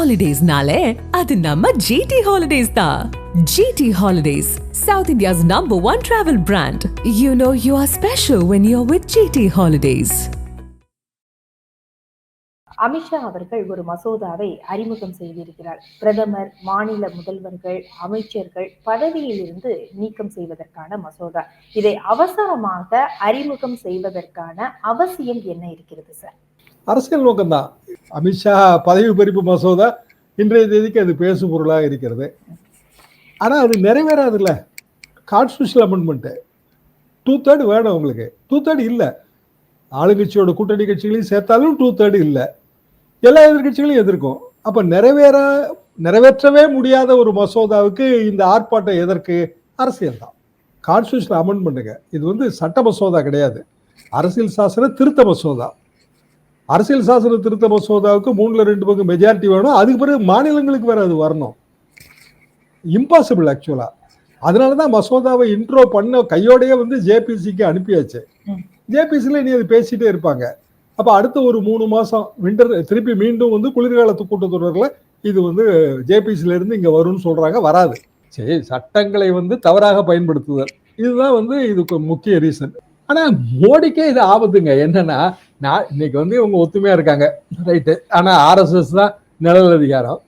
ஹாலிடேஸ்னாலே அது நம்ம ஜிடி ஹாலிடேஸ் தான் GT holidays south India's number one travel brand you know you are special when you are with GT holidays Amit Shah அவர்கள் ஒரு மசோதாவை அறிமுகம் செய்திருக்கிறார். பிரதமர் மாநில முதல்வர்கள் அமைச்சர்கள் பதவியில் இருந்து நீக்கம் செய்வதற்கான மசோதா. இதை அவசரமாக அறிமுகம் செய்வதற்கான அவசியம் என்ன இருக்கிறது சார்? அரசியல் நோக்கம்தான். அமித்ஷா பதவி பறிப்பு மசோதா இன்றைய தேதிக்கு அது பேசு பொருளாக இருக்கிறது. ஆனால் அது நிறைவேறாதுல்ல. கான்ஸ்டியூஷன் அமெண்ட்மெண்ட்டு டூ தேர்ட் வேணும் உங்களுக்கு. டூ தேர்ட் இல்லை. ஆளுங்கட்சியோட கூட்டணி கட்சிகளையும் சேர்த்தாலும் டூ தேர்ட் இல்லை. எல்லா எதிர்கட்சிகளையும் எதிர்க்கும். அப்போ நிறைவேற நிறைவேற்றவே முடியாத ஒரு மசோதாவுக்கு இந்த ஆர்ப்பாட்டம் எதற்கு? அரசியல் தான். கான்ஸ்டியூஷன் அமெண்ட்மெண்ட்டுங்க இது வந்து சட்ட மசோதா கிடையாது. அரசியல் சாசன திருத்த மசோதா. அரசியல் சாசன திருத்த மசோதாவுக்கு மூணுல ரெண்டு பங்கு மெஜாரிட்டி வேணும். அதுக்கு பிறகு மாநிலங்களுக்கு வேற அது வரணும். இம்பாசிபிள் ஆக்சுவலா அதனால தான் மசோதாவை இன்ட்ரோ பண்ண கையோடயே வந்து ஜேபிசிக்கு அனுப்பியாச்சு. ஜேபிசியில் இனி அது பேசிட்டே இருப்பாங்க. அப்போ அடுத்த ஒரு மூணு மாசம் விண்டர் திருப்பி மீண்டும் வந்து குளிர்காலத்து கூட்டத்தொடரில் இது வந்து ஜேபிசில இருந்து இங்க வரும்னு சொல்றாங்க. வராது. சரி சட்டங்களை வந்து தவறாக பயன்படுத்துதல். இதுதான் வந்து இதுக்கு முக்கிய ரீசன் ஆனா மோடிக்கே இது ஆபத்துங்க. என்னன்னா நான் இன்னைக்கு வந்து இவங்க ஒத்துமையா இருக்காங்க. ரைட்டு ஆனா ஆர்எஸ்எஸ் தான் நிழல் அதிகாரம்.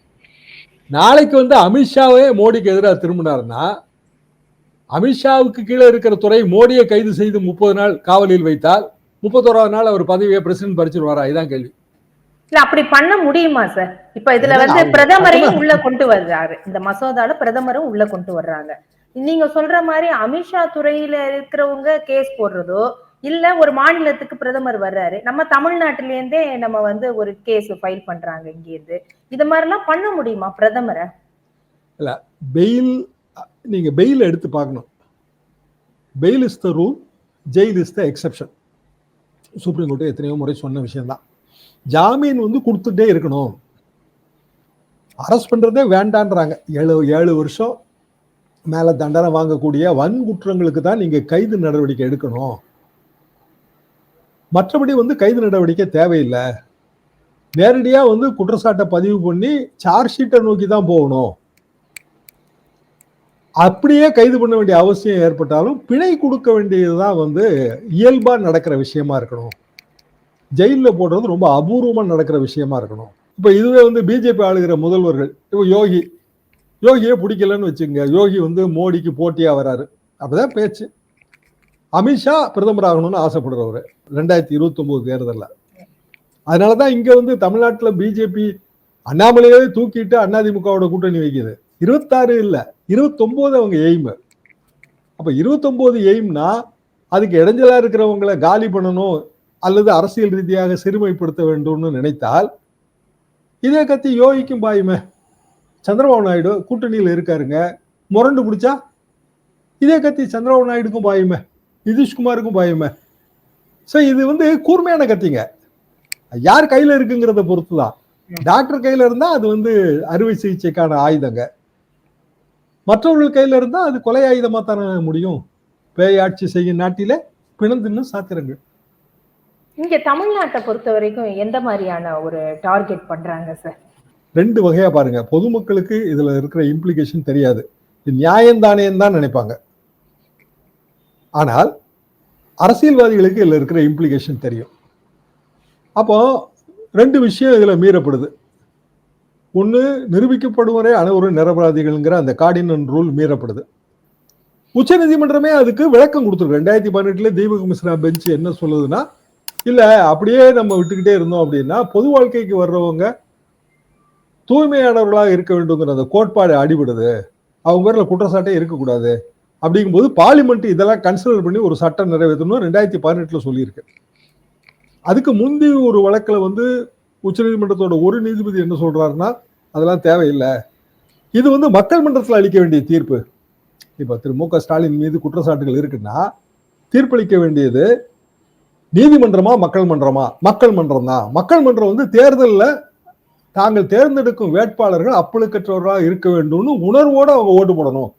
நாளைக்கு வந்து அமித்ஷாவே மோடிக்கு எதிராக திரும்பினாருன்னா அமித்ஷாவுக்கு கீழே இருக்கிற துறை மோடியை கைது செய்து முப்பது நாள் காவலில் வைத்தால் முப்பத்தோராவது நாள் அவர் பதவியை பிரசிடன்ட் பறிச்சிருவாரா? இதான் கேள்வி. இல்ல அப்படி பண்ண முடியுமா சார் இப்ப இதுல வந்து பிரதமரையும். உள்ள கொண்டு வர்றாரு. இந்த மசோதால பிரதமரும் உள்ள கொண்டு வர்றாங்க. நீங்க சொல்ற மாதிரி அமித்ஷா துறையில இருக்கிறவங்க கேஸ் போடுறதோ இல்ல ஒரு மாநிலத்துக்கு பிரதமர் வர்றாரு. நம்ம தமிழ்நாட்டில இருந்தே நம்ம வந்து ஒரு கேஸ் ஃபைல் பண்றாங்க இங்க இருந்து இது மாதிரி எல்லாம் பண்ண முடியுமா பிரதமரை? பெயில் நீங்க பெயில் எடுத்து பார்க்கணும். Bail is the rule jail is the exception supreme court எத்தனையோ முறை சொன்ன விஷயம்தான். ஜாமீன் வந்து கொடுத்துட்டே இருக்கணும். அரெஸ்ட் பண்றதே வேண்டான்றாங்க. ஏழு ஏழு வருஷம் மேலே தண்டனை வாங்கக்கூடிய வன்குற்றங்களுக்கு தான் நீங்கள் கைது நடவடிக்கை எடுக்கணும். மற்றபடி வந்து கைது நடவடிக்கை தேவையில்லை. நேரடியாக வந்து குற்றச்சாட்டை பதிவு பண்ணி சார்ஜ் ஷீட்டை நோக்கி தான் போகணும். அப்படியே கைது பண்ண வேண்டிய அவசியம் ஏற்பட்டாலும் பிணை கொடுக்க வேண்டியது தான் வந்து இயல்பாக நடக்கிற விஷயமா இருக்கணும். ஜெயிலில் போடுறது ரொம்ப அபூர்வமாக நடக்கிற விஷயமா இருக்கணும். இப்போ இதுவே வந்து பிஜேபி ஆளுகிற முதல்வர்கள் இப்போ யோகி யோகியே பிடிக்கலன்னு வச்சுங்க யோகி வந்து மோடிக்கு போட்டியாக வராரு. அப்பதான் பேச்சு. அமித்ஷா பிரதமர் ஆகணும்னு ஆசைப்படுறவர். ரெண்டாயிரத்தி இருபத்தி ஒன்பது தேர்தலில். அதனாலதான் இங்கே வந்து தமிழ்நாட்டில் பிஜேபி அண்ணாமலையே தூக்கிட்டு அதிமுகவோட கூட்டணி வைக்குது. இருபத்தாறு இல்லை இருபத்தொம்போது அவங்க எய்ம். அப்போ இருபத்தொம்போது எய்ம்னா அதுக்கு இடைஞ்சலாக இருக்கிறவங்களை காலி பண்ணணும் அல்லது அரசியல் ரீதியாக சிறுமைப்படுத்த வேண்டும்னு நினைத்தால் இதே கத்தி யோகிக்கும் பாயுமே. சந்திரபாபு நாயுடு கூட்டணியில் இருக்காருங்க. முரண்டு பிடிச்சா இதே கத்தி சந்திரபாபு நாயுடுக்கும் பாயுமே. நிதிஷ்குமாருக்கும் பாயுமே. ஸோ இது வந்து கூர்மையான கத்திங்க. யார் கையில இருக்குங்கிறத பொறுத்து தான் டாக்டர் கையில இருந்தா அது வந்து அறுவை சிகிச்சைக்கான ஆயுதங்க. மற்றவர்கள் கையில இருந்தா அது கொலை ஆயுதமா தானே முடியும். பேயாட்சி செய்யும் நாட்டிலே பிணந்தின்னு சாத்திரங்கள். இங்க தமிழ்நாட்டை பொறுத்த வரைக்கும் எந்த மாதிரியான ஒரு டார்கெட் பண்றாங்க சார்? ரெண்டு வகையா பாருங்க. பொதுமக்களுக்கு இதுல இருக்கிற இம்ப்ளிகேஷன் தெரியாது. நியாயம் தானேன்னு தான் நினைப்பாங்க. ஆனால் அரசியல்வாதிகளுக்கு இதில் இருக்கிற இம்ப்ளிகேஷன் தெரியும். அப்போ ரெண்டு விஷயம் இதில் மீறப்படுது. ஒன்று நிரூபிக்கப்படுவரே அனைவரும் நிரபராதிகள்ங்கிற அந்த கார்டினன் ரூல் மீறப்படுது. உச்சநீதிமன்றமே அதுக்கு விளக்கம் கொடுத்துருக்கு. ரெண்டாயிரத்தி பதினெட்டுல தீபக் மிஸ்ரா பெஞ்ச் என்ன சொல்லுதுன்னா இல்லை அப்படியே நம்ம விட்டுக்கிட்டே இருந்தோம் அப்படின்னா பொது வாழ்க்கைக்கு வர்றவங்க தூய்மையானவர்களாக இருக்க வேண்டுங்கிற அந்த கோட்பாடு அடிபடுது. அவங்க பேரில் குற்றச்சாட்டே இருக்கக்கூடாது. அப்படிங்கும்போது பார்லிமெண்ட் இதெல்லாம் கன்சிடர் பண்ணி ஒரு சட்டம் நிறைவேற்றணும் ரெண்டாயிரத்தி பதினெட்டில் சொல்லியிருக்கு. அதுக்கு முந்தி ஒரு வழக்கில் வந்து உச்சநீதிமன்றத்தோட ஒரு நீதிபதி என்ன சொல்கிறாருன்னா அதெல்லாம் தேவையில்லை. இது வந்து மக்கள் மன்றத்தில் அளிக்க வேண்டிய தீர்ப்பு. இப்போ திரு மு க ஸ்டாலின் மீது குற்றச்சாட்டுகள் இருக்குன்னா தீர்ப்பளிக்க வேண்டியது நீதிமன்றமா மக்கள் மன்றமா? மக்கள் மன்றம் தான். மக்கள் மன்றம் வந்து தேர்தலில் தாங்கள் தேர்ந்தெடுக்கும் வேட்பாளர்கள் அப்பழுக்கற்றவர்களாக இருக்க வேண்டும்னு உணர்வோடு அவங்க ஓட்டு போடணும்.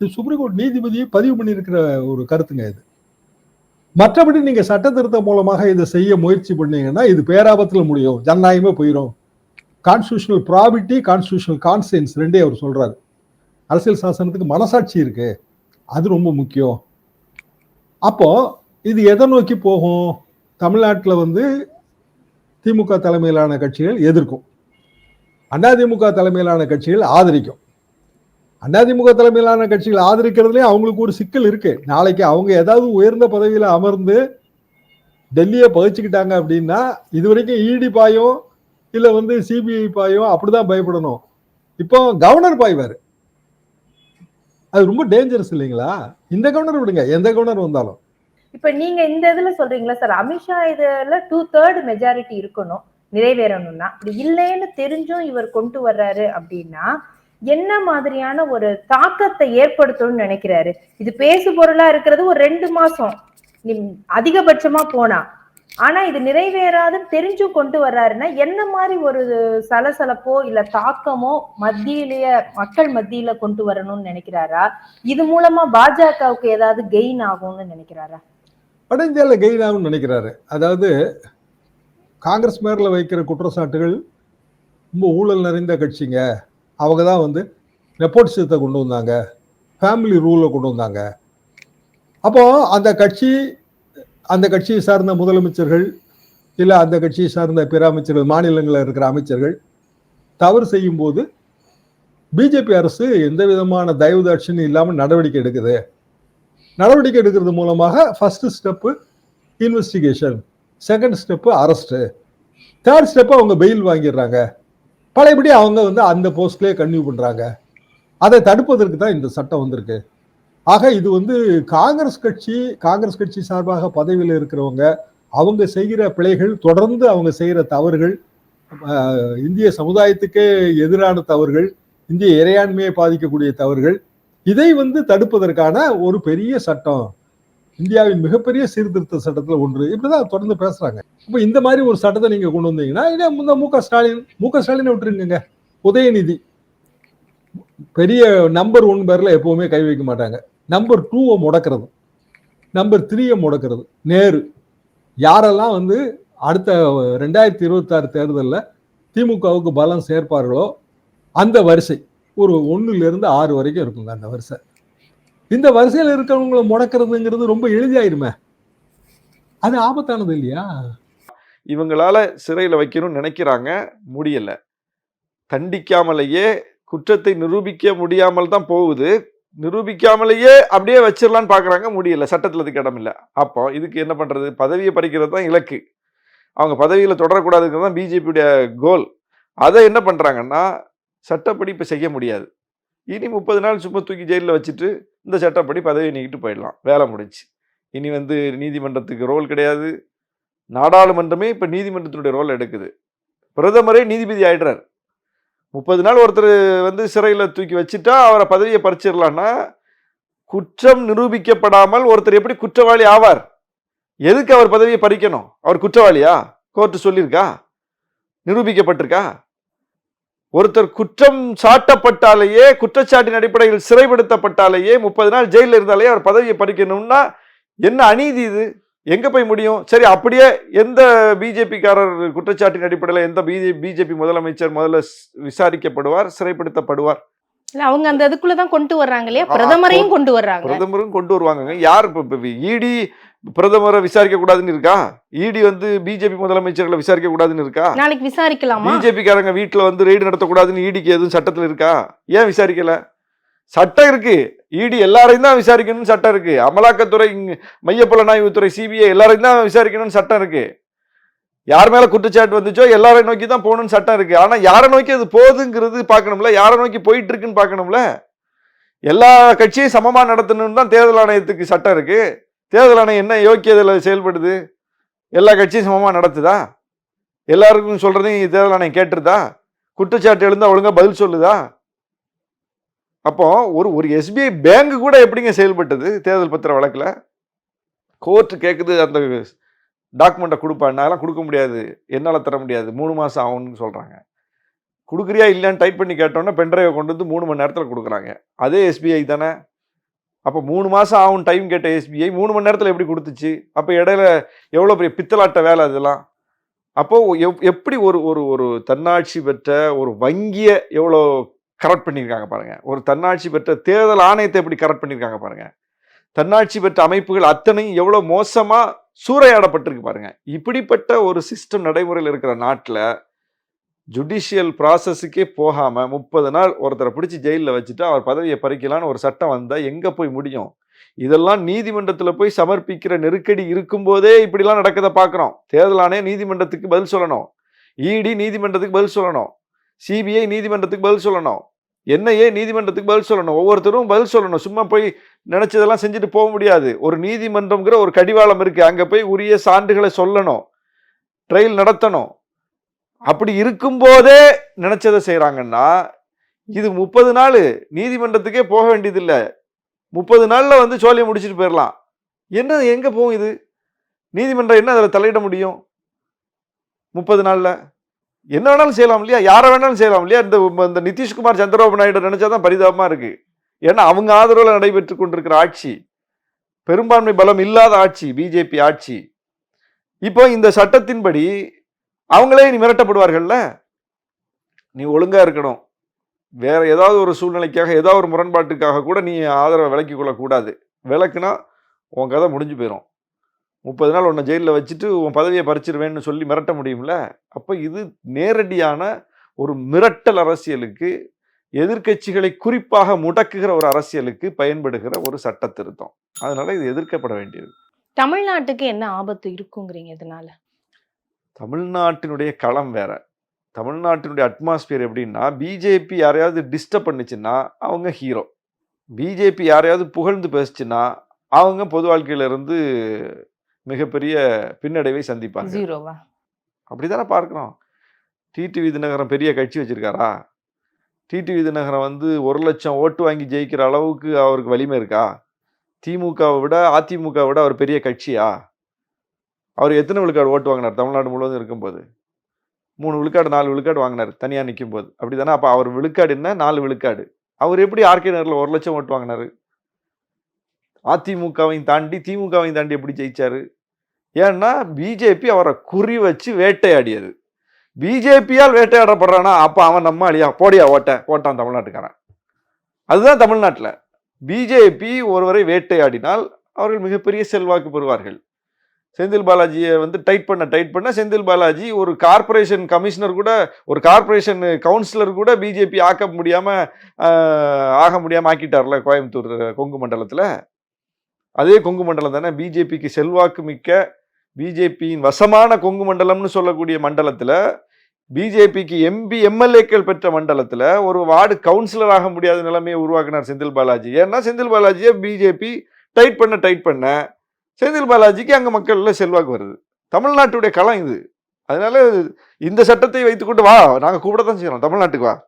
இது சுப்ரீம் கோர்ட் நீதிபதியை பதிவு பண்ணியிருக்கிற ஒரு கருத்துங்க இது. மற்றபடி நீங்க சட்ட திருத்தம் மூலமாக இதை செய்ய முயற்சி பண்ணீங்கன்னா இது பேராபத்தில் முடியும் ஜனநாயகமே போயிடும் கான்ஸ்டியூஷனல் ப்ராபிட்டி கான்ஸ்டியூஷனல் கான்சியன்ஸ் ரெண்டே அவர் சொல்றாரு. அரசியல் சாசனத்துக்கு மனசாட்சி இருக்கு அது ரொம்ப முக்கியம். அப்போ இது எதை நோக்கி போகும்? தமிழ்நாட்டில் வந்து திமுக தலைமையிலான கட்சிகள் எதிர்க்கும். அதிமுக தலைமையிலான கட்சிகள் ஆதரிக்கும். அதிமுக தலைமையிலான கட்சிகள் ஆதரிக்கிறதுலயும் அவங்களுக்கு ஒரு சிக்கல் இருக்கு. நாளைக்கு அவங்க ஏதாவது உயர்ந்த பதவியில அமர்ந்து டெல்லியை பகிச்சுக்கிட்டாங்க அப்படின்னா இது வரைக்கும் இடி பாயும் இல்ல வந்து சிபிஐ பாயும் அப்படிதான் பயப்படணும். இப்போ கவர்னர் பாய்வாரு அது ரொம்ப டேஞ்சரஸ் இல்லைங்களா? இந்த கவர்னர் விடுங்க எந்த கவர்னர் வந்தாலும். இப்ப நீங்க இந்த இதுல சொல்றீங்களா சார்? அமித்ஷா இதுல டூ தேர்ட் மெஜாரிட்டி இருக்கணும் நிறைவேறணும்னா. அப்படி இல்லைன்னு தெரிஞ்சும் இவர் கொண்டு வர்றாரு அப்படின்னா என்ன மாதிரியான ஒரு தாக்கத்தை ஏற்படுத்தணும்னு நினைக்கிறாரு? இது பேசு பொருளா இருக்கிறது ஒரு ரெண்டு மாசம். நீ- அதிகபட்சமா போனா. ஆனா இது நிறைவேறாதுன்னு தெரிஞ்சும் கொண்டு வர்றாருன்னா என்ன மாதிரி ஒரு சலசலப்போ இல்ல தாக்கமோ மத்தியிலேயே மக்கள் மத்தியில கொண்டு வரணும்னு நினைக்கிறாரா? இது மூலமா பாஜகவுக்கு ஏதாவது கெயின் ஆகும்னு நினைக்கிறாரா? வட இந்தியாவில் கெயின் ஆகும்னு நினைக்கிறாரு. அதாவது காங்கிரஸ் மேல வைக்கிற குற்றச்சாட்டுகள் ரொம்ப ஊழல் நிறைந்த கட்சிங்க. அவங்க தான் வந்து நெப்போட்டிசத்தை கொண்டு வந்தாங்க. ஃபேமிலி ரூலை கொண்டு வந்தாங்க. அப்போ அந்த கட்சி அந்த கட்சியை சார்ந்த முதலமைச்சர்கள் இல்லை அந்த கட்சியை சார்ந்த பிற அமைச்சர்கள் மாநிலங்களில் இருக்கிற அமைச்சர்கள் தவறு செய்யும்போது பிஜேபி அரசு எந்த விதமான தயவு தாட்சியம் இல்லாமல் நடவடிக்கை எடுக்குது. நடவடிக்கை எடுக்கிறது மூலமாக first step investigation second step arrest third step அவங்க பெயில் வாங்கிடுறாங்க. பழையபடி அவங்க வந்து அந்த போஸ்ட்லேயே கன்டினியூ பண்ணுறாங்க அதை தடுப்பதற்கு தான் இந்த சட்டம் வந்திருக்கு. ஆக இது வந்து காங்கிரஸ் கட்சி காங்கிரஸ் கட்சி சார்பாக பதவியில் இருக்கிறவங்க அவங்க செய்கிற பிழைகள் தொடர்ந்து அவங்க செய்கிற தவறுகள் இந்திய சமுதாயத்துக்கே எதிரான தவறுகள் இந்திய இறையாண்மையை பாதிக்கக்கூடிய தவறுகள் இதை வந்து தடுப்பதற்கான ஒரு பெரிய சட்டம். இந்தியாவின் மிகப்பெரிய சீர்திருத்த சட்டத்தில் ஒன்று. இப்படிதான் தொடர்ந்து பேசுறாங்க. இப்ப இந்த மாதிரி ஒரு சட்டத்தை நீங்க கொண்டு வந்தீங்கன்னா இதே இந்த மு க ஸ்டாலின் மு க ஸ்டாலினை விட்டுருங்க உதயநிதி. பெரிய நம்பர் ஒன் பேர்ல எப்பவுமே கை வைக்க மாட்டாங்க. நம்பர் டூவை முடக்கிறது. நம்பர் த்ரீயை முடக்கிறது. நேரு. யாரெல்லாம் வந்து அடுத்த ரெண்டாயிரத்தி இருபத்தாறு தேர்தலில் திமுகவுக்கு பலம் சேர்ப்பார்களோ அந்த வரிசை. ஒரு ஒன்றுலேருந்து ஆறு வரைக்கும் இருக்குங்க அந்த வரிசை. இந்த வரிசையில் இருக்கிறவங்களை முடக்கிறதுங்கிறது ரொம்ப எளிதாயிருமே. அது ஆபத்தானது இல்லையா? இவங்களால சிறையில் வைக்கணும்னு நினைக்கிறாங்க முடியலை. தண்டிக்காமலேயே குற்றத்தை நிரூபிக்க முடியாமல் தான் போகுது. நிரூபிக்காமலேயே அப்படியே வச்சிடலான்னு பார்க்குறாங்க முடியல. சட்டத்தில் அதுக்கு இடம் இல்லை. அப்போ இதுக்கு என்ன பண்ணுறது பதவியை பறிக்கிறது தான் இலக்கு. அவங்க பதவியில் தொடரக்கூடாதுங்கிறது தான் பிஜேபியுடைய கோல். அதை என்ன பண்ணுறாங்கன்னா சட்டப்படி இப்போ செய்ய முடியாது. இனி முப்பது நாள் சும்மா தூக்கி ஜெயிலில் வச்சுட்டு இந்த சட்டப்படி பதவியை நீக்கிட்டு போயிடலாம். வேலை முடிச்சு இனி வந்து நீதிமன்றத்துக்கு ரோல் கிடையாது. நாடாளுமன்றமே இப்போ நீதிமன்றத்தினுடைய ரோல் எடுக்குது. பிரதமரே நீதிபதி ஆயிடுறார். முப்பது நாள் ஒருத்தர் வந்து சிறையில் தூக்கி வச்சுட்டா அவரை பதவியை பறிச்சிடலான்னா குற்றம் நிரூபிக்கப்படாமல் ஒருத்தர் எப்படி குற்றவாளி ஆவார்? எதுக்கு அவர் பதவியை பறிக்கணும்? அவர் குற்றவாளியா? கோர்ட்டு சொல்லியிருக்கா? நிரூபிக்கப்பட்டிருக்கா? ஒருத்தர் குற்றம் சாட்டப்பட்டாலேயே குற்றச்சாட்டின் அடிப்படையில் சிறைப்படுத்தப்பட்டாலேயே முப்பது நாள் ஜெயிலில் இருந்தாலே அவர் பதவியை பறிக்கணும்னா என்ன அநீதி இது? எங்க போய் முடியும்? சரி அப்படியே எந்த பிஜேபிக்காரர் குற்றச்சாட்டின் அடிப்படையில் எந்த பிஜே பிஜேபி முதலமைச்சர் முதல்ல விசாரிக்கப்படுவார் சிறைப்படுத்தப்படுவார்? இல்ல அவங்க அந்த இதுக்குள்ளதான் கொண்டு வர்றாங்க இல்லையா? பிரதமரையும் கொண்டு வர்றாங்க. பிரதமரும் கொண்டு வருவாங்கங்க. யார் இடி பிரதமரை விசாரிக்க கூடாதுன்னு இருக்கா? இடி வந்து பிஜேபி முதலமைச்சர்களை விசாரிக்க கூடாதுன்னு இருக்கா? நாளைக்கு விசாரிக்கலாமா? பிஜேபிக்காரங்க வீட்டுல வந்து ரெய்டு நடத்தக்கூடாதுன்னு ஈடிக்கு எதுவும் சட்டத்துல இருக்கா? ஏன் விசாரிக்கல? சட்டம் இருக்கு. இடி எல்லாரையும் தான் விசாரிக்கணும்னு சட்டம் இருக்கு. அமலாக்கத்துறை இங்க மையப்புலனாய்வுத்துறை சிபிஐ எல்லாரையும் தான் விசாரிக்கணும்னு சட்டம் இருக்கு. யார் மேல குற்றச்சாட்டு வந்துச்சோ எல்லாரையும் நோக்கி தான் போகணும்னு சட்டம் இருக்கு. ஆனா யாரை நோக்கி அது போகுதுங்கிறது பார்க்கணும்ல? யாரை நோக்கி போயிட்டு இருக்குன்னு பார்க்கணும்ல? எல்லா கட்சியும் சமமா நடத்தணும்னு தான் தேர்தல் ஆணையத்துக்கு சட்டம் இருக்கு. தேர்தல் ஆணையம் என்ன யோக்கியதில் செயல்படுது? எல்லா கட்சியும் சமமா நடத்துதா? எல்லாருக்கும் சொல்றதையும் தேர்தல் ஆணையம் கேட்டுருதா? குற்றச்சாட்டு எழுந்தா ஒழுங்கா பதில் சொல்லுதா? அப்போ ஒரு ஒரு எஸ்பிஐ பேங்க் கூட எப்படிங்க செயல்பட்டது? தேர்தல் பத்திர வழக்கில்? கோர்ட்டு கேட்குது அந்த டாக்குமெண்ட்டை கொடுப்பேன் என்னால் கொடுக்க முடியாது. என்னால் தர முடியாது. மூணு மாதம் ஆகும்னு சொல்கிறாங்க கொடுக்குறியா இல்லைன்னு டைப் பண்ணி கேட்டோன்னே பென்ட்ரைவை கொண்டு வந்து மூணு மணி நேரத்தில் கொடுக்குறாங்க. அதே எஸ்பிஐ தானே? அப்போ மூணு மாதம் ஆகும் டைம் கேட்ட எஸ்பிஐ மூணு மணி நேரத்தில் எப்படி கொடுத்துச்சு? அப்போ இடையில எவ்வளோ பெரிய பித்தலாட்ட வேலை அதெல்லாம்? அப்போது எப்- எப்படி ஒரு ஒரு ஒரு தன்னாட்சி பெற்ற ஒரு வங்கியை எவ்வளோ கரெக்ட் பண்ணியிருக்காங்க பாருங்கள் ஒரு தன்னாட்சி பெற்ற தேர்தல் ஆணையத்தை எப்படி கரெக்ட் பண்ணியிருக்காங்க பாருங்கள் தன்னாட்சி பெற்ற அமைப்புகள் அத்தனையும் எவ்வளோ மோசமாக சூறையாடப்பட்டிருக்கு பாருங்கள் இப்படிப்பட்ட ஒரு சிஸ்டம் நடைமுறையில் இருக்கிற நாட்டில் ஜுடிஷியல் ப்ராசஸுக்கே போகாமல் முப்பது நாள் ஒருத்தரை பிடிச்சி ஜெயிலில் வச்சுட்டு அவர் பதவியை பறிக்கலான்னு ஒரு சட்டம் வந்தால் எங்கே போய் முடியும்? இதெல்லாம் நீதிமன்றத்தில் போய் சமர்ப்பிக்கிற நெருக்கடி இருக்கும்போதே இப்படிலாம் நடக்கதை பார்க்குறோம் தேர்தல் ஆணையம் நீதிமன்றத்துக்கு பதில் சொல்லணும். இடி நீதிமன்றத்துக்கு பதில் சொல்லணும். சிபிஐ நீதிமன்றத்துக்கு பதில் சொல்லணும். என்னையே நீதிமன்றத்துக்கு பதில் சொல்லணும். ஒவ்வொருத்தரும் பதில் சொல்லணும். சும்மா போய் நினைச்சதெல்லாம் செஞ்சுட்டு போக முடியாது. ஒரு நீதிமன்றம்ங்கிற ஒரு கடிவாளம் இருக்கு. அங்க போய் உரிய சான்றுகளை சொல்லணும். ட்ரையல் நடத்தணும். அப்படி இருக்கும்போதே நினைச்சதை செய்கிறாங்கன்னா இது முப்பது நாள் நீதிமன்றத்துக்கே போக வேண்டியதில்லை. முப்பது நாளில் வந்து சோழியை முடிச்சுட்டு போயிடலாம் என்ன எங்கே போகும் இது? நீதிமன்றம் என்ன அதில் தலையிட முடியும்? முப்பது நாளில்? என்ன வேணாலும் செய்யலாம் இல்லையா? யாரை வேணாலும் செய்யலாம் இல்லையா? இந்த இந்த நிதிஷ்குமார் சந்திரபாபு நாயுடு நினைச்சாதான் பரிதாபமாக இருக்குது ஏன்னா அவங்க ஆதரவில் நடைபெற்று கொண்டிருக்கிற ஆட்சி பெரும்பான்மை பலம் இல்லாத ஆட்சி பிஜேபி ஆட்சி. இப்போ இந்த சட்டத்தின்படி அவங்களே நீ மிரட்டப்படுவார்கள்ல? நீ ஒழுங்காக இருக்கணும். வேற ஏதாவது ஒரு சூழ்நிலைக்காக ஏதாவது ஒரு முரண்பாட்டுக்காக கூட நீ ஆதரவை விலக்கி கொள்ளக்கூடாது. விளக்குனா உன் கதை முடிஞ்சு போயிடும் முப்பது நாள் உன்னை ஜெயிலில் வச்சுட்டு உன் பதவியை பறிச்சிருவேன்னு சொல்லி மிரட்ட முடியும்ல? அப்போ இது நேரடியான ஒரு மிரட்டல் அரசியலுக்கு எதிர்க்கட்சிகளை குறிப்பாக முடக்குகிற ஒரு அரசியலுக்கு பயன்படுகிற ஒரு சட்ட திருத்தம் அதனால இது எதிர்க்கப்பட வேண்டியது. தமிழ்நாட்டுக்கு என்ன ஆபத்து இருக்குங்கிறீங்க இதனால? தமிழ்நாட்டினுடைய களம் வேற. தமிழ்நாட்டினுடைய அட்மாஸ்பியர் எப்படின்னா பிஜேபி யாரையாவது டிஸ்டர்ப் பண்ணுச்சுன்னா அவங்க ஹீரோ. பிஜேபி யாரையாவது புகழ்ந்து பேசுச்சுன்னா அவங்க பொது வாழ்க்கையில இருந்து மிகப்பெரிய பின்னடைவை சந்திப்பாங்க. ஜீரோவா? அப்படிதானே பார்க்குறோம் டிடிவி தினகரன் பெரிய கட்சி வச்சிருக்காரா? டிடிவி தினகரன் வந்து ஒரு லட்சம் ஓட்டு வாங்கி ஜெயிக்கிற அளவுக்கு அவருக்கு வலிமை இருக்கா? திமுகவை விட அதிமுகவை விட அவர் பெரிய கட்சியா? அவர் எத்தனை விழுக்காடு ஓட்டு வாங்கினார்? தமிழ்நாடு முழுவதும் இருக்கும்போது. மூணு விழுக்காடு நாலு விழுக்காடு வாங்கினார் தனியாக நிற்கும் போது அப்படிதானே? அப்போ அவர் விழுக்காடு என்ன? நாலு விழுக்காடு. அவர் எப்படி ஆர்கே நகரில் ஒரு லட்சம் ஓட்டு வாங்கினாரு? அதிமுகவையும் தாண்டி திமுகவையும் தாண்டி எப்படி ஜெயிச்சாரு? ஏன்னா பிஜேபி அவரை குறி வச்சு வேட்டையாடியது. பிஜேபியால் வேட்டையாடப்படுறானா அப்போ அவன் நம்ம அழியா போடியா ஓட்ட ஓட்டான் தமிழ்நாட்டுக்காரன். அதுதான் தமிழ்நாட்டில். பிஜேபி ஒருவரை வேட்டையாடினால் அவர்கள் மிகப்பெரிய செல்வாக்கு பெறுவார்கள். செந்தில் பாலாஜியை வந்து டைட் பண்ண டைட் பண்ண செந்தில் பாலாஜி ஒரு கார்ப்பரேஷன் கமிஷனர் கூட ஒரு கார்பரேஷன் கவுன்சிலர் கூட பிஜேபி ஆக்க முடியாமல் ஆக முடியாமல் ஆக்கிட்டார்ல கோயம்புத்தூர் கொங்கு மண்டலத்தில். அதே கொங்கு மண்டலம் தானே பிஜேபிக்கு செல்வாக்கு மிக்க பிஜேபியின் வசமான கொங்கு மண்டலம்னு சொல்லக்கூடிய மண்டலத்தில் பிஜேபிக்கு எம்பி எம்எல்ஏக்கள் பெற்ற மண்டலத்தில் ஒரு வார்டு கவுன்சிலர் ஆக முடியாத நிலைமையை உருவாக்கினார் செந்தில் பாலாஜி. ஏன்னா செந்தில் பாலாஜியை பிஜேபி டைட் பண்ண டைட் பண்ண செந்தில் பாலாஜிக்கு அங்கே மக்கள்ல செல்வாக்கு வருது. தமிழ்நாட்டுடைய களம் இது. அதனால இந்த சட்டத்தை வைத்துக்கொண்டு வா நாங்கள் கூப்பிட தான் செய்யறோம். தமிழ்நாட்டுக்கு வா.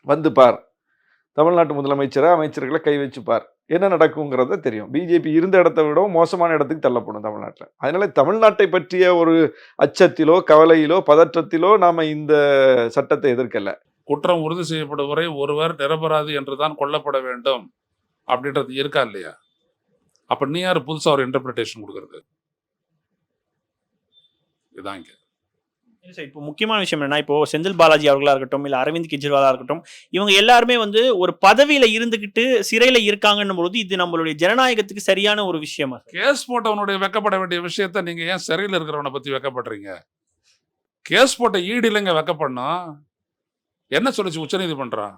வந்து பார். தமிழ்நாட்டு முதலமைச்சரை அமைச்சர்களை கை வச்சு பார். என்ன நடக்குங்கிறத தெரியும். பிஜேபி இருந்த இடத்த விடவும் மோசமான இடத்துக்கு தள்ளப்படும் தமிழ்நாட்டில். அதனால தமிழ்நாட்டை பற்றிய ஒரு அச்சத்திலோ கவலையிலோ பதற்றத்திலோ நாம் இந்த சட்டத்தை எதிர்க்கல. குற்றம் உறுதி செய்யப்படும் வரை ஒருவர் நிரபராதி என்றுதான் கொல்லப்பட வேண்டும் அப்படின்றது இருக்கா இல்லையா? அப்போ நீ யார் புதுசாக ஒரு இன்டர்பிரிட்டேஷன் கொடுக்கறது? இதான் இல்லை சார் இப்போ முக்கியமான விஷயம் என்னன்னா இப்போ செந்தில் பாலாஜி அவர்களாக இருக்கட்டும் இல்லை அரவிந்த் கெஜ்ரிவாலாக இருக்கட்டும் இவங்க எல்லாருமே வந்து ஒரு பதவியில் இருந்துக்கிட்டு சிறையில் இருக்காங்கன்னும் போது இது நம்மளுடைய ஜனநாயகத்துக்கு சரியான ஒரு விஷயமா கேஸ் போட்டவனுடைய வெக்கப்பட வேண்டிய விஷயத்த நீங்கள் ஏன் சிறையில் இருக்கிறவனை பற்றி வெக்கப்படுறீங்க? கேஸ் போட்ட ஈடு இல்லைங்க வெக்கப்படணும். என்ன சொல்லுச்சு உச்சநீதிமன்றம்?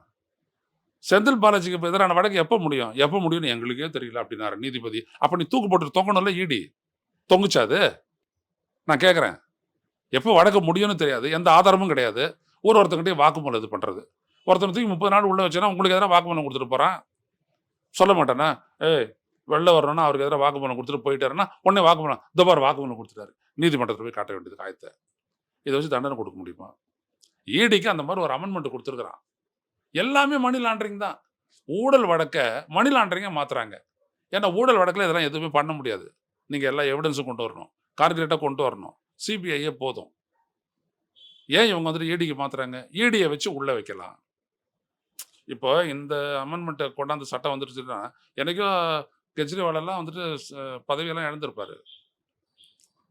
செந்தில் பாலாஜிக்கு எதிரான வழக்கு எப்போ முடியும்? எப்போ முடியும்னு எங்களுக்கே தெரியல அப்படின்னாரு நீதிபதி. அப்போ நீ தூக்கு போட்டு தொங்கணும்ல ஈடி? தொங்குச்சா அது? நான் கேட்குறேன் எப்போ வழக்கு முடியும்னு தெரியாது எந்த ஆதாரமும் கிடையாது. ஒரு ஒருத்தங்கிட்டையும் வாக்குமூலம் இது பண்ணுறது ஒருத்தனை தூக்கி முப்பது நாள் உள்ளே வச்சேன்னா உங்களுக்கு எதனா வாக்குமூலம் கொடுத்துட்டு போறான்? சொல்ல மாட்டேனா ஏய் வெளில வரணும்னா அவருக்கு எதிராக வாக்குமூலம் கொடுத்துட்டு போயிட்டாருன்னா உடனே வாக்குமூலம் இந்த பாரு வாக்குமூலம் கொடுத்துட்டாரு. நீதிமன்றத்தில் போய் காட்ட வேண்டியது காயத்தை இதை வச்சு தண்டனை கொடுக்க முடியுமா? ஈடிக்கு அந்த மாதிரி ஒரு அமெண்ட்மெண்ட் கொடுத்துருக்குறான். எல்லாமே மணி லாண்டரிங் தான். ஊழல் வழக்க மணி லாண்டரிங்கை மாற்றுறாங்க ஏன்னா ஊழல் வழக்கில் இதெல்லாம் எதுவுமே பண்ண முடியாது. நீங்கள் எல்லா எவிடன்ஸும் கொண்டு வரணும். கார்பரேட்டாக கொண்டு வரணும். சிபிஐயே போதும். ஏன் இவங்க வந்துட்டு இடிக்கு மாத்துறாங்க? இடியை வச்சு உள்ளே வைக்கலாம். இப்போ இந்த அமெண்ட்மெண்ட்டை கொண்டாந்து சட்டம் வந்துருச்சுன்னா எனக்கும் கெஜ்ரிவாலெல்லாம் வந்துட்டு பதவியெல்லாம் இழந்திருப்பாரு.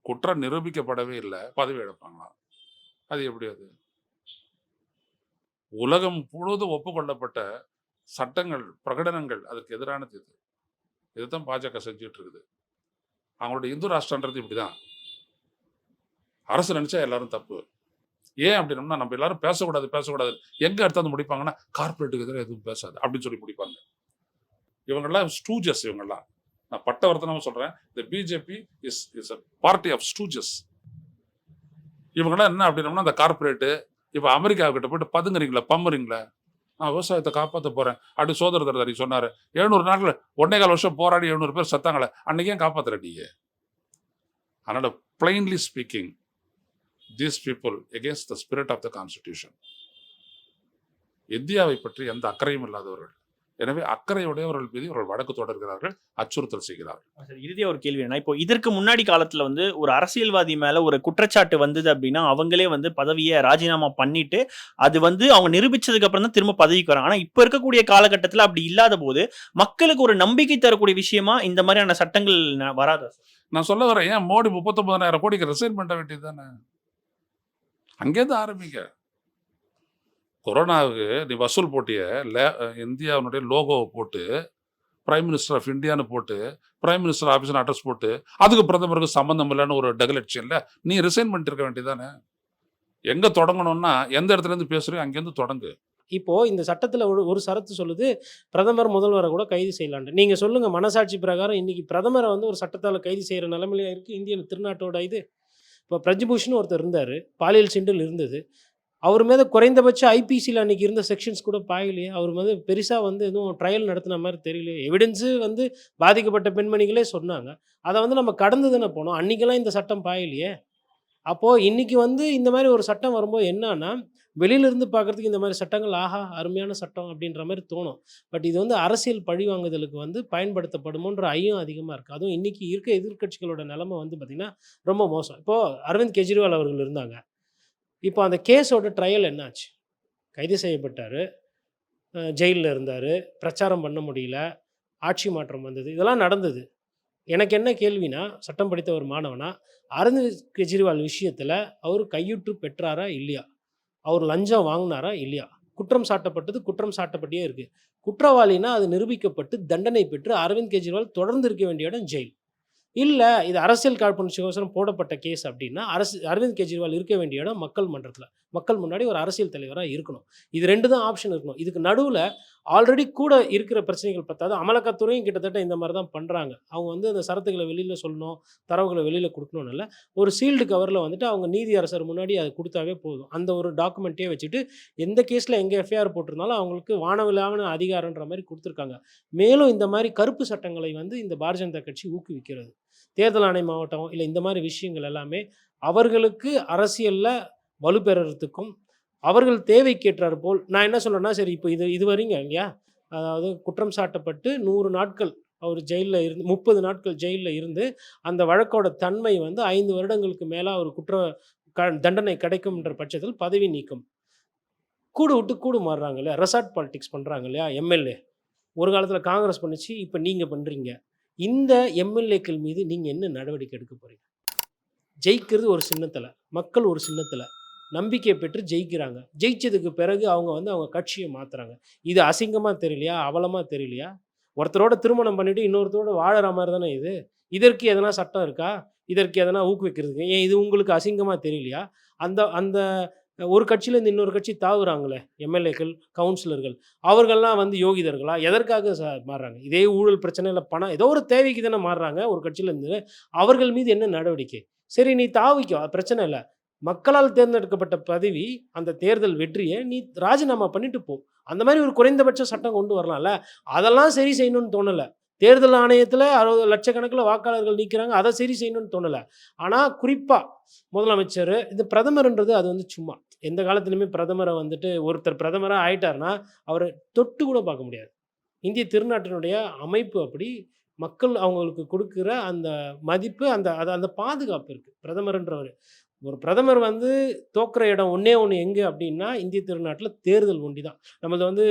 குற்றம் நிரூபிக்கப்படவே இல்லை. பதவி இழப்பாங்களாம். அது எப்படி அது? உலகம் முழுவதும் ஒப்புக்கொள்ளப்பட்ட சட்டங்கள் பிரகடனங்கள் அதற்கு எதிரானது இது. இதுதான் பாஜக செஞ்சுட்டு இருக்குது. அவங்களுடைய இந்து ராஷ்டிரன்றது இப்படிதான். அரசு நினைச்சா எல்லாரும் தப்பு. ஏன் அப்படின்னம்னா நம்ம எல்லாரும் பேசக்கூடாது பேசக்கூடாது. எங்க எடுத்தாந்து முடிப்பாங்கன்னா கார்பரேட்டுக்கு எதிராக எதுவும் பேசாது அப்படின்னு சொல்லி முடிப்பாங்க. இவங்கெல்லாம் ஸ்டூஜஸ் இவங்கெல்லாம். நான் பட்டவர்த்தனமா சொல்றேன் இந்த BJP is is a party of stooges இவங்கெல்லாம் என்ன அப்படின்னம்னா அந்த கார்பரேட்டு இப்போ அமெரிக்கா கிட்ட போயிட்டு பதுங்குறீங்களா பம்புறீங்களா? நான் விவசாயத்தை காப்பாற்ற போறேன் அப்படி சோதர தரதாரி சொன்னார். எழுநூறு நாட்கள் ஒன்னே கால் வருஷம் போராடி எழுநூறு பேர் செத்தாங்களே அன்றைக்கே ஏன் அதனால் plainly speaking these people against the spirit of the constitution இந்தியாவை பற்றி எந்த அக்கறையும் இல்லாதவர்கள். எனவே அக்கறையுடையவர்கள் மீது இவர்கள் வழக்கு தொடர்கிறார்கள் அச்சுறுத்தல் செய்கிறார்கள். சார் இறுதியா ஒரு கேள்வி என்ன? இப்போ இதற்கு முன்னாடி காலத்துல வந்து ஒரு அரசியல்வாதி மேல ஒரு குற்றச்சாட்டு வந்தது அப்படின்னா அவங்களே வந்து பதவியை ராஜினாமா பண்ணிட்டு அது வந்து அவங்க நிரூபிச்சதுக்கு அப்புறம் தான் திரும்ப பதவிக்கு வராங்க. ஆனா இப்ப இருக்கக்கூடிய காலகட்டத்துல அப்படி இல்லாத போது மக்களுக்கு ஒரு நம்பிக்கை தரக்கூடிய விஷயமா இந்த மாதிரியான சட்டங்கள் வராதா நான் சொல்ல வரேன் ஏன் மோடி முப்பத்தொன்பதாயிரம் கோடிக்கு ரிசைன் பண்ண வேண்டியது தானே? அங்கேருந்து ஆரம்பிங்க. கொரோனாவுக்கு நீ வசூல் போட்டிய லே- இந்தியாவினுடைய லோகோவை போட்டு பிரைம் மினிஸ்டர் ஆஃப் இந்தியான்னு போட்டு பிரைம் மினிஸ்டர் ஆஃபீஸ்னு அட்ரஸ் போட்டு அதுக்கு பிரதமருக்கு சம்மந்தம் இல்லைன்னு ஒரு டெகலெக்ஷன்ல நீ ரிசைன் பண்ணிட்டு இருக்க வேண்டியதானே எங்கே தொடங்கணும்னா எந்த இடத்துலேருந்து பேசுகிறீங்க அங்கேருந்து தொடங்கு. இப்போ இந்த சட்டத்தில் ஒரு ஒரு சரத்து சொல்லுது பிரதமர் முதல்வரை கூட கைது செய்யலான்ட்டு. நீங்கள் சொல்லுங்கள் மனசாட்சி பிரகாரம் இன்னைக்கு பிரதமரை வந்து ஒரு சட்டத்தால் கைது செய்கிற நிலைமையில இருக்குது இந்திய திருநாட்டோட இது. இப்போ பிரஜ்பூஷன் ஒருத்தர் இருந்தார் பாலியல் சிண்டல் இருந்தது. அவர் மீது குறைந்தபட்ச ஐபிசியில் அன்னைக்கு இருந்த செக்ஷன்ஸ் கூட பாயலையே. அவர் மீது பெருசாக வந்து எதுவும் ட்ரையல் நடத்தின மாதிரி தெரியலையே. எவிடன்ஸு வந்து பாதிக்கப்பட்ட பெண்மணிகளே சொன்னாங்க. அதை வந்து நம்ம கடந்து தானே போனோம். அன்றைக்கெல்லாம் இந்த சட்டம் பாயலையே. அப்போது இன்னைக்கு வந்து இந்த மாதிரி ஒரு சட்டம் வரும்போது என்னன்னா வெளியிலிருந்து பார்க்கறதுக்கு இந்த மாதிரி சட்டங்கள் ஆஹா அருமையான சட்டம் அப்படின்ற மாதிரி தோணும். பட் இது வந்து அரசியல் பழி வாங்குதலுக்கு வந்து பயன்படுத்தப்படுமோன்ற ஐயம் அதிகமாக இருக்குது அதுவும் இன்றைக்கி இருக்க எதிர்க்கட்சிகளோட நிலைமை வந்து பார்த்திங்கன்னா ரொம்ப மோசம். இப்போது அரவிந்த் கெஜ்ரிவால் அவர்கள் இருந்தாங்க. இப்போ அந்த கேஸோட ட்ரையல் என்னாச்சு? கைது செய்யப்பட்டார். ஜெயிலில் இருந்தார். பிரச்சாரம் பண்ண முடியல. ஆட்சி மாற்றம் வந்தது. இதெல்லாம் நடந்தது. எனக்கு என்ன கேள்வினா சட்டம் படித்த ஒரு மாணவனா அரவிந்த் கெஜ்ரிவால் விஷயத்தில் அவர் கையுற்று பெற்றாரா இல்லையா? அவர் லஞ்சம் வாங்கினாரா இல்லையா? குற்றம் சாட்டப்பட்டது குற்றம் சாட்டப்பட்டே இருக்கு. குற்றவாளினா அது நிரூபிக்கப்பட்டு தண்டனை பெற்று அரவிந்த் கெஜ்ரிவால் தொடர்ந்து இருக்க வேண்டிய இடம் ஜெயில். இல்லை இது அரசியல் காழ்ப்புணர்ச்சிக்கோசரம் போடப்பட்ட கேஸ் அப்படின்னா அரசு அரவிந்த் கெஜ்ரிவால் இருக்க வேண்டிய இடம் மக்கள் மன்றத்தில். மக்கள் முன்னாடி ஒரு அரசியல் தலைவராக இருக்கணும். இது ரெண்டு தான் ஆப்ஷன் இருக்கணும். இதுக்கு நடுவில் ஆல்ரெடி கூட இருக்கிற பிரச்சனைகள் பத்தாது அமலாக்கத்துறையும் கிட்டத்தட்ட இந்த மாதிரி தான் பண்ணுறாங்க அவங்க வந்து அந்த சரத்துக்களை வெளியில் சொல்லணும் தரவுகளை வெளியில் கொடுக்கணும்னு இல்லை. ஒரு சீல்டு கவரில் வந்துட்டு அவங்க நீதி அரசர் முன்னாடி அது கொடுத்தாவே போதும். அந்த ஒரு டாக்குமெண்ட்டே வச்சுட்டு எந்த கேஸில் எங்கே எஃப்ஐஆர் போட்டிருந்தாலும் அவங்களுக்கு வானவிலான அதிகாரன்ற மாதிரி கொடுத்துருக்காங்க. மேலும் இந்த மாதிரி கருப்பு சட்டங்களை வந்து இந்த பாரதிய ஜனதா கட்சி ஊக்குவிக்கிறது. தேர்தல் ஆணைய மாவட்டம் இல்லை இந்த மாதிரி விஷயங்கள் எல்லாமே அவர்களுக்கு அரசியலில் வலுப்பெறத்துக்கும் அவர்கள் தேவைக்கேற்றார் போல் நான் என்ன சொல்கிறேன்னா சரி இப்போ இது இது வரீங்க இல்லையா? அதாவது குற்றம் சாட்டப்பட்டு நூறு நாட்கள் அவர் ஜெயிலில் இருந்து முப்பது நாட்கள் ஜெயிலில் இருந்து அந்த வழக்கோட தன்மை வந்து ஐந்து வருடங்களுக்கு மேலே அவர் குற்ற க தண்டனை கிடைக்கும்ன்ற பட்சத்தில் பதவி நீக்கம். கூடு விட்டு கூடு மாறுறாங்க இல்லையா? ரெசார்ட் பாலிடிக்ஸ் பண்ணுறாங்க இல்லையா? எம்எல்ஏ. ஒரு காலத்தில் காங்கிரஸ் பண்ணுச்சு இப்போ நீங்கள் பண்ணுறீங்க இந்த எம்எல்ஏக்கள் மீது நீங்கள் என்ன நடவடிக்கை எடுக்க போகிறீங்க ஜெயிக்கிறது ஒரு சின்னத்தில் மக்கள் ஒரு சின்னத்தில். நம்பிக்கை பெற்று ஜெயிக்கிறாங்க. ஜெயிச்சதுக்கு பிறகு அவங்க வந்து அவங்க கட்சியை மாற்றுறாங்க இது அசிங்கமாக தெரியலையா? அவலமாக தெரியலையா? ஒருத்தரோட திருமணம் பண்ணிட்டு இன்னொருத்தரோட வாழற மாதிரி தானே இது? இதற்கு எதனா சட்டம் இருக்கா? இதற்கு எதனா ஊக்குவிக்கிறதுக்கு? ஏன் இது உங்களுக்கு அசிங்கமாக தெரியலையா? அந்த அந்த ஒரு கட்சியிலேருந்து இன்னொரு கட்சி தாவுறாங்களே எம்எல்ஏக்கள் கவுன்சிலர்கள். அவர்கள்லாம் வந்து யோகிதர்களா? எதற்காக மாறுறாங்க? இதே ஊழல் பிரச்சனையில் பணம் ஏதோ ஒரு தேவைக்கு தானே மாறுறாங்க ஒரு கட்சியிலேருந்து. அவர்கள் மீது என்ன நடவடிக்கை? சரி நீ தாவிக்கோ பிரச்சனை இல்லை. மக்களால் தேர்ந்தெடுக்கப்பட்ட பதவி அந்த தேர்தல் வெற்றியை நீ ராஜினாமா பண்ணிட்டு போ. அந்த மாதிரி ஒரு குறைந்தபட்ச சட்டம் கொண்டு வரலாம்ல. அதெல்லாம் சரி செய்யணும்னு தோணலை. தேர்தல் ஆணையத்தில் அறுபது லட்சக்கணக்கில் வாக்காளர்கள் நீக்கிறாங்க. அதை சரி செய்யணும்னு தோணலை. ஆனால் குறிப்பாக முதலமைச்சர் இந்த பிரதமர்ன்றது அது வந்து சும்மா. எந்த காலத்துலையுமே பிரதமரை வந்துட்டு ஒருத்தர் பிரதமராக ஆயிட்டாருன்னா அவரை தொட்டு கூட பார்க்க முடியாது. இந்திய திருநாட்டினுடைய அமைப்பு அப்படி மக்கள் அவங்களுக்கு கொடுக்குற அந்த மதிப்பு அந்த அது அந்த பாதுகாப்பு இருக்குது பிரதமர்ன்றவர். ஒரு பிரதமர் வந்து தோக்குற இடம் ஒன்றே ஒன்று எங்கே அப்படின்னா இந்திய திருநாட்டில் தேர்தல் ஒண்டி தான் நம்மளது வந்து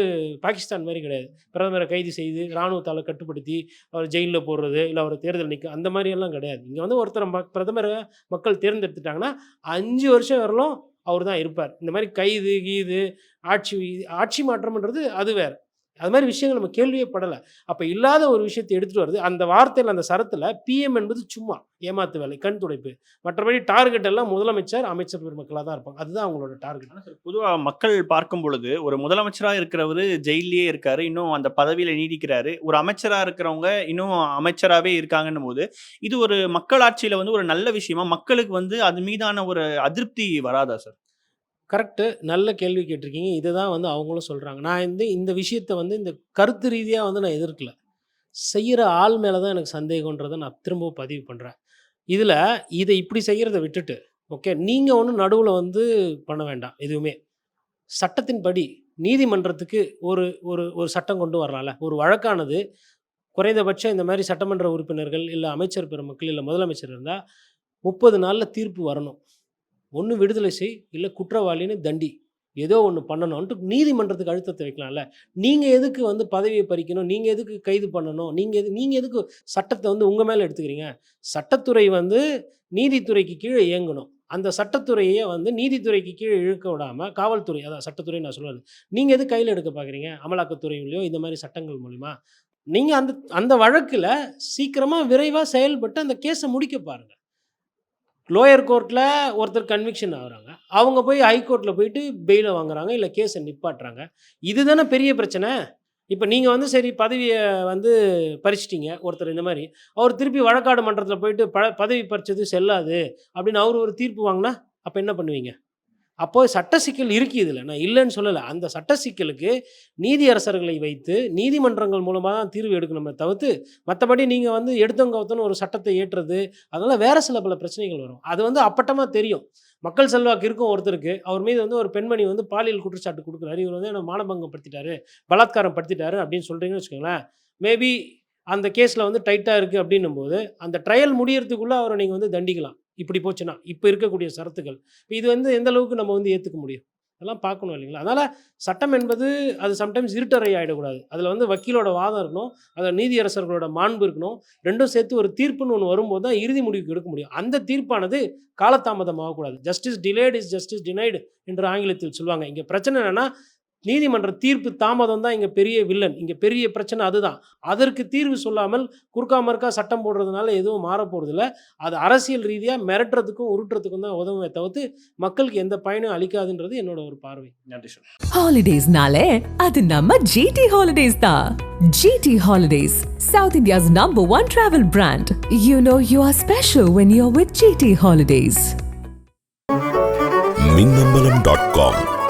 பாகிஸ்தான் மாதிரி கிடையாது. பிரதமரை கைது செய்து இராணுவத்தால் கட்டுப்படுத்தி அவர் ஜெயிலில் போடுறது இல்லை அவர் தேர்தல் நிற்க அந்த மாதிரியெல்லாம் கிடையாது. இங்கே வந்து ஒருத்தர் மக் பிரதமரை மக்கள் தேர்ந்தெடுத்துட்டாங்கன்னா அஞ்சு வருஷம் வரலும் அவர் தான் இருப்பார். இந்த மாதிரி கைது கீது ஆட்சி ஆட்சி மாற்றம்ன்றது அது வேறு. அது மாதிரி விஷயங்கள் நம்ம கேள்வியே படலை அப்போ இல்லாத ஒரு விஷயத்தை எடுத்துகிட்டு வருது அந்த வார்த்தையில் அந்த சரத்தில் பிஎம் என்பது சும்மா ஏமாத்து வேலை கண் துடைப்பு. மற்றபடி டார்கெட் எல்லாம் முதலமைச்சர் அமைச்சர் பெருமக்களாக தான் இருப்பாங்க. அதுதான் அவங்களோட டார்கெட் பொதுவாக மக்கள் பார்க்கும் பொழுது ஒரு முதலமைச்சராக இருக்கிறவர் ஜெயிலே இருக்காரு இன்னும் அந்த பதவியில் நீடிக்கிறாரு. ஒரு அமைச்சராக இருக்கிறவங்க இன்னும் அமைச்சராகவே இருக்காங்கன்னும் போது இது ஒரு மக்களாட்சியில் வந்து ஒரு நல்ல விஷயமா மக்களுக்கு வந்து அது மீதான ஒரு அதிருப்தி வராதா சார்? கரெக்டு நல்ல கேள்வி கேட்டிருக்கீங்க. இதை தான் வந்து அவங்களும் சொல்கிறாங்க நான் வந்து இந்த விஷயத்தை வந்து இந்த கருத்து ரீதியாக வந்து நான் எதிர்க்கல. செய்கிற ஆள் மேலே தான் எனக்கு சந்தேகன்றதை நான் திரும்ப பதிவு பண்ணுறேன் இதில் இதை இப்படி செய்கிறத விட்டுட்டு ஓகே நீங்கள் ஒன்றும் நடுவில் வந்து பண்ண வேண்டாம். எதுவுமே. சட்டத்தின்படி நீதிமன்றத்துக்கு ஒரு ஒரு ஒரு சட்டம் கொண்டு வரலாம்ல. ஒரு வழக்கானது. குறைந்தபட்சம் இந்த மாதிரி சட்டமன்ற உறுப்பினர்கள் இல்லை அமைச்சர் பெருமக்கள் இல்லை முதலமைச்சர் இருந்தால் முப்பது நாளில் தீர்ப்பு வரணும். ஒன்று விடுதலை செய் இல்லை குற்றவாளின்னு தண்டி. ஏதோ ஒன்று பண்ணணும்ன்ட்டு நீதிமன்றத்துக்கு அழுத்தத்தை வைக்கலாம்ல. நீங்கள் எதுக்கு வந்து பதவியை பறிக்கணும்? நீங்கள் எதுக்கு கைது பண்ணணும்? நீங்கள் எது நீங்கள் எதுக்கு சட்டத்தை வந்து உங்கள் மேலே எடுத்துக்கிறீங்க? சட்டத்துறை வந்து நீதித்துறைக்கு கீழே இயங்கணும். அந்த சட்டத்துறையை வந்து நீதித்துறைக்கு கீழே இழுக்க விடாமல் காவல்துறை அதான் சட்டத்துறை நான் சொல்கிறது நீங்கள் எது கையில் எடுக்க பார்க்குறீங்க அமலாக்கத்துறையிலையோ இந்த மாதிரி சட்டங்கள் மூலிமா நீங்கள் அந்த அந்த வழக்கில் சீக்கிரமாக விரைவாக செயல்பட்டு அந்த கேஸை முடிக்க பாருங்கள் லோயர் கோர்ட்டில் ஒருத்தர் கன்விக்ஷன் ஆகுறாங்க. அவங்க போய் ஹைகோர்ட்டில் போயிட்டு பெயிலை வாங்குறாங்க இல்லை கேஸை நிப்பாட்டுறாங்க. இதுதானே பெரிய பிரச்சனை? இப்போ நீங்கள் வந்து சரி பதவியை வந்து பறிச்சிட்டீங்க ஒருத்தர் இந்த மாதிரி. அவர் திருப்பி வழக்காடு மன்றத்தில் போயிட்டு ப பதவி பறிச்சது செல்லாது அப்படின்னு அவர் ஒரு தீர்ப்பு வாங்கினா அப்போ என்ன பண்ணுவீங்க? அப்போ சட்ட சிக்கல் இருக்கு இதில். நான் இல்லைன்னு சொல்லலை. அந்த சட்ட சிக்கலுக்கு நீதியரசர்களை வைத்து நீதிமன்றங்கள் மூலமாக தான் தீர்வு எடுக்கணுமே தவிர்த்து மற்றபடி நீங்கள் வந்து எடுத்தவங்கவுத்தன்னு ஒரு சட்டத்தை ஏற்றுறது அதனால் வேறு சில பல பிரச்சனைகள் வரும். அது வந்து அப்பட்டமாக தெரியும். மக்கள் செல்வாக்கு இருக்கும் ஒருத்தருக்கு. அவர் மீது வந்து ஒரு பெண்மணி வந்து பாலியல் குற்றச்சாட்டு கொடுக்குறாரு. இவர் வந்து என்ன மானபங்கம் படுத்திட்டாரு பலாத்காரம் படுத்திட்டாரு அப்படின்னு சொல்கிறீங்கன்னு வச்சுக்கோங்களேன். மேபி அந்த கேஸில் வந்து டைட்டாக இருக்குது அப்படின்னும் போது அந்த ட்ரையல் முடியறதுக்குள்ளே அவரை நீங்கள் வந்து தண்டிக்கலாம். இப்படி போச்சுன்னா இப்போ இருக்கக்கூடிய சரத்துகள். இப்போ இது வந்து எந்த அளவுக்கு நம்ம வந்து ஏற்றுக்க முடியும்? அதெல்லாம் பார்க்கணும் இல்லைங்களா? அதனால் சட்டம் என்பது அது சம்டைம்ஸ் இருட்டறை ஆகிடக்கூடாது அதில் வந்து வக்கீலோட வாதம் இருக்கணும். அதில் நீதியரசர்களோட மாண்பு இருக்கணும். ரெண்டும் சேர்த்து ஒரு தீர்ப்புன்னு ஒன்று வரும்போது தான் இறுதி முடிவுக்கு எடுக்க முடியும். அந்த தீர்ப்பானது காலதாமதம் ஆகக்கூடாது justice delayed is justice denied என்று ஆங்கிலத்தில் சொல்லுவாங்க. இங்கே பிரச்சனை என்னென்னா நீதிமன்ற தீர்ப்பு தாமதம் தான் இங்கே பெரிய வில்லன் இங்கே பெரிய பிரச்சனை அதுதான் அதற்கு தீர்வு சொல்லாமல் குறுக்கா மறுக்கா சட்டம் போடுறதுனால எதுவும் மாற போகிறதில்ல அது அரசியல் ரீதியாக மிரட்டுறதுக்கும் உருட்டுறதுக்கும் தான் உதவுமே தவிர்த்து மக்களுக்கு எந்த பயனும் அளிக்காதுன்றது என்னோட ஒரு பார்வை நன்றி சார் Holidays-நாலே அது நம்ம GT Holidays தான். GT Holidays, South India's number one travel brand. You know you are special when you're with GT Holidays. Minnambalam dot com